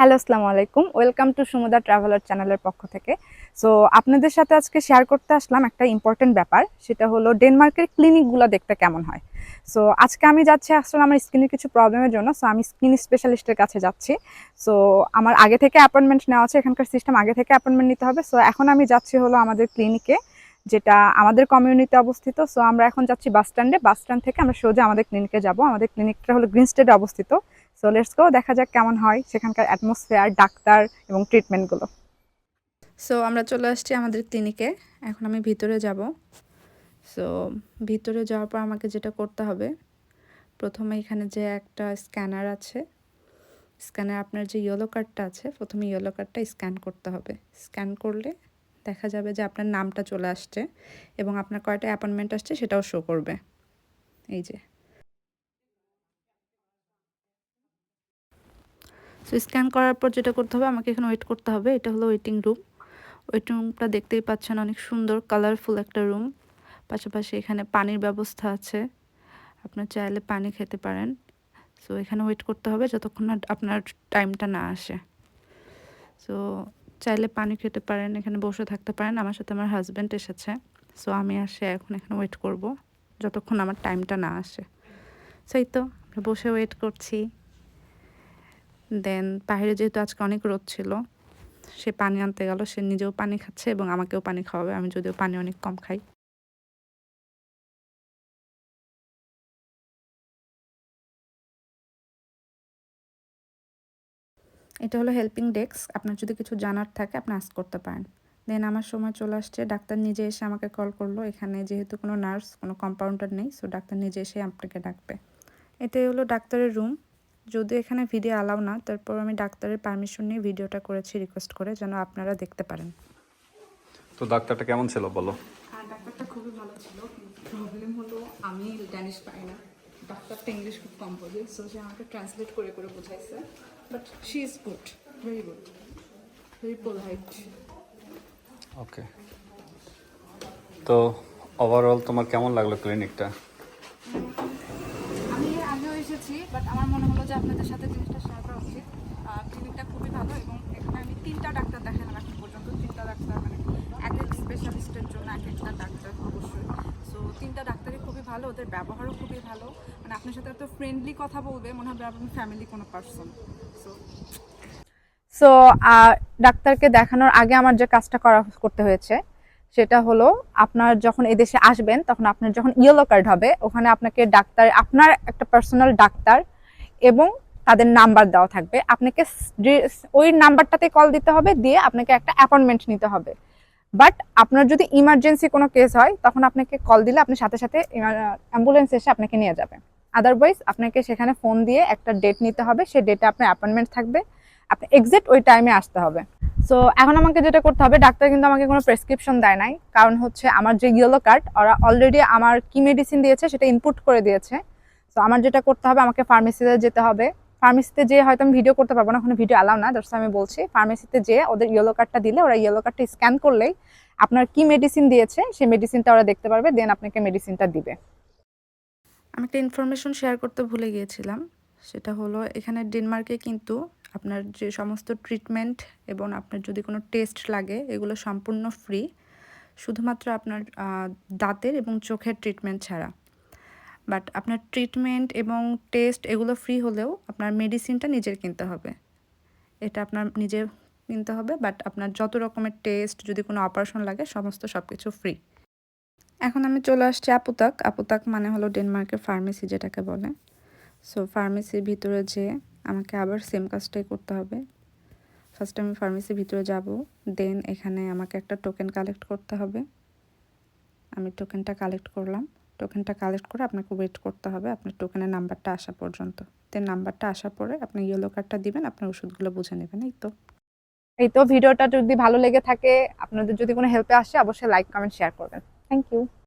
Hello, আসসালামু আলাইকুম। Welcome to সুমুদা traveller চ্যানেলের পক্ষ থেকে। সো আপনাদের সাথে আজকে শেয়ার করতে আসলাম একটা ইম্পর্টেন্ট ব্যাপার, সেটা হলো ডেনমার্কের ক্লিনিকগুলো দেখতে কেমন হয়। সো আজকে আমি যাচ্ছি আসলে আমার স্কিনের কিছু প্রবলেমের জন্য। সো আমি স্কিন স্পেশালিস্টের কাছে যাচ্ছি। সো আমার আগে থেকে অ্যাপয়েন্টমেন্ট নেওয়া আছে, এখানকার সিস্টেম আগে থেকে অ্যাপয়েন্টমেন্ট নিতে হবে। সো এখন আমি যাচ্ছি হলো আমাদের ক্লিনিকে যেটা আমাদের কমিউনিটিতে অবস্থিত। সো আমরা এখন যাচ্ছি বাস স্ট্যান্ডে বাস স্ট্যান্ড থেকে আমরা সোজা আমাদের ক্লিনিকে যাব। আমাদের ক্লিনিকটা হলো গ্রিন স্টেডে অবস্থিত। সো লেটস গো দেখা যাক কেমন হয় সেখানকার অ্যাটমসফেয়ার ডাক্তার এবং ট্রিটমেন্টগুলো সো আমরা চলে আসছি আমাদের ক্লিনিকে এখন আমি ভিতরে যাব। সো ভিতরে যাওয়ার পর আমাকে যেটা করতে হবে, প্রথমে এখানে যে একটা স্ক্যানার আছে স্ক্যানার আপনার যে ইয়েলো কার্ডটা আছে, প্রথমে ইয়েলো কার্ডটা স্ক্যান করতে হবে। স্ক্যান করলে দেখা যাবে যে আপনার নামটা চলে আসছে এবং আপনার কয়টা অ্যাপয়েন্টমেন্ট আসছে সেটাও শো করবে। এই যে। সো স্ক্যান করার পর যেটা করতে হবে, আমাকে এখানে ওয়েট করতে হবে। এটা হলো ওয়েটিং রুম ওয়েটিং রুমটা দেখতেই পাচ্ছেন অনেক সুন্দর কালারফুল একটা রুম পাশাপাশি এখানে পানির ব্যবস্থা আছে। আপনার চাইলে পানি খেতে পারেন। সো এখানে ওয়েট করতে হবে যতক্ষণ না আপনার টাইমটা না আসে। সো চাইলে পানি খেতে পারেন, এখানে বসে থাকতে পারেন। আমার সাথে আমার হাজব্যান্ড এসেছে। সো আমি আসে এখন এখানে ওয়েট করব, যতক্ষণ আমার টাইমটা না আসে। সেই তো, আমরা বসে ওয়েট করছি। দেন বাইরে যেহেতু আজকে অনেক রোদ ছিল, সে পানি আনতে গেল, সে নিজেও পানি খাচ্ছে এবং আমাকেও পানি খাওয়াবে, আমি যদিও পানি অনেক কম খাই। এটা হলো হেল্পিং ডেস্ক আপনার যদি কিছু জানার থাকে আপনি আস্ক করতে পারেন। দেন আমার সময় চলে আসছে, ডাক্তার নিজে এসে আমাকে কল করল, এখানে যেহেতু কোনো নার্স কোনো কম্পাউন্ডার নেই সো ডাক্তার নিজে এসে আপনাকে ডাকবে। এটাই হলো ডাক্তারের রুম যদিও এখানে ভিডিও অ্যালাউ না তারপর আমি ডাক্তারের পারমিশন নিয়ে ভিডিওটা করেছি রিকোয়েস্ট করে যেন আপনারা দেখতে পারেন। তো ডাক্তারটা কেমন ছিল বলো? আর ডাক্তারটা খুবই ভালো ছিল। প্রবলেম হলো আমি ড্যানিশ পাই না। ডাক্তারটা ইংলিশ খুব কম বোঝে সো সে আমাকে ট্রান্সলেট করে করে বোঝাইছে। But she is good very good very polite okay তো ওভারঅল তোমার কেমন লাগল ক্লিনিকটা আমি এর আগেও এসেছি বাট আমার মনে হলো যে আপনাদের সাথে জিনিসটা শেয়ার করা উচিত। ক্লিনিকটা খুবই ভালো এবং এখানে আমি তিনটা ডাক্তার দেখালাম এখন পর্যন্ত। তিনটা ডাক্তার মানে এক এক স্পেশালিস্টের জন্য এক একটা ডাক্তার অবশ্যই। সো তিনটা ডাক্তারই খুবই ভালো, ওদের ব্যবহারও খুবই ভালো। মানে আপনার সাথে এত ফ্রেন্ডলি কথা বলবে, মনে হবে আপনি ফ্যামিলি কোনো পার্সন সো সো ডাক্তারকে দেখানোর আগে আমার যে কাজটা করা করতে হয়েছে, সেটা হলো আপনার যখন এদেশে আসবেন, তখন আপনার যখন ইয়েলো কার্ড হবে, ওখানে আপনাকে ডাক্তার, আপনার একটা পার্সোনাল ডাক্তার এবং তাদের নাম্বার দেওয়া থাকবে। আপনাকে ওই নাম্বারটাতে কল দিতে হবে, দিয়ে আপনাকে একটা অ্যাপয়েন্টমেন্ট নিতে হবে। বাট আপনার যদি ইমার্জেন্সি কোনো কেস হয়, তখন আপনাকে কল দিলে আপনি সাথে সাথে অ্যাম্বুলেন্স এসে আপনাকে নিয়ে যাবে। আদারওয়াইজ আপনাকে সেখানে ফোন দিয়ে একটা ডেট নিতে হবে, সেই ডেটে আপনার অ্যাপয়েন্টমেন্ট থাকবে। আপনি এক্সাক্ট ওই টাইমে আসতে হবে। সো এখন আমাকে যেটা করতে হবে, ডাক্তার কিন্তু আমাকে কোনো প্রেসক্রিপশন দেয় নাই। কারণ হচ্ছে, আমার যে ইয়েলো কার্ড ওরা অলরেডি আমার কি মেডিসিন দিয়েছে, সেটা ইনপুট করে দিয়েছে। সো আমার যেটা করতে হবে, আমাকে ফার্মেসিতে যেতে হবে। ফার্মেসিতে যেয়ে হয়তো আমি ভিডিও করতে পারব না, ওখানে ভিডিও অ্যালাউ না দর্শক আমি বলছি। ফার্মেসিতে যেয়ে ওদের ইয়েলো কার্ডটা দিলে, ওরা ইয়েলো কার্ডটা স্ক্যান করলেই আপনার কি মেডিসিন দিয়েছে, সেই মেডিসিনটা ওরা দেখতে পারবে দেন আপনাকে মেডিসিনটা দিবে। আমি একটা ইনফরমেশন শেয়ার করতে ভুলে গিয়েছিলাম, সেটা হলো এখানে ডেনমার্কে কিন্তু আপনার যে সমস্ত ট্রিটমেন্ট এবং আপনার যদি কোনো টেস্ট লাগে, এগুলো সম্পূর্ণ ফ্রি শুধুমাত্র আপনার দাঁতের এবং চোখের ট্রিটমেন্ট ছাড়া। বাট আপনার ট্রিটমেন্ট এবং টেস্ট এগুলো ফ্রি হলেও আপনার মেডিসিনটা নিজের কিনতে হবে। এটা আপনার নিজের কিনতে হবে, বাট আপনার যত রকমের টেস্ট যদি কোনো অপারেশন লাগে, সমস্ত সব কিছু ফ্রি এখন আমি চলে আসছি আপুতাক। আপুতাক মানে হলো ডেনমার্কের ফার্মেসি যেটাকে বলে। সো ফার্মেসির ভিতরে যেয়ে আমাকে আবার সেম কাজটাই করতে হবে। ফার্স্ট আমি ফার্মেসির ভিতরে যাব দেন এখানে আমাকে একটা টোকেন কালেক্ট করতে হবে। আমি টোকেনটা কালেক্ট করলাম। টোকেনটা কালেক্ট করে আপনাকে ওয়েট করতে হবে আপনার টোকেনের নাম্বারটা আসা পর্যন্ত। দেন নাম্বারটা আসার পরে আপনি ইয়েলো কার্ডটা দিবেন, আপনার ওষুধগুলো বুঝে নেবেন, এই তো। এই তো, ভিডিওটা যদি ভালো লেগে থাকে, আপনাদের যদি কোনো হেল্পে আসে, অবশ্যই লাইক কমেন্ট শেয়ার করবেন। Thank you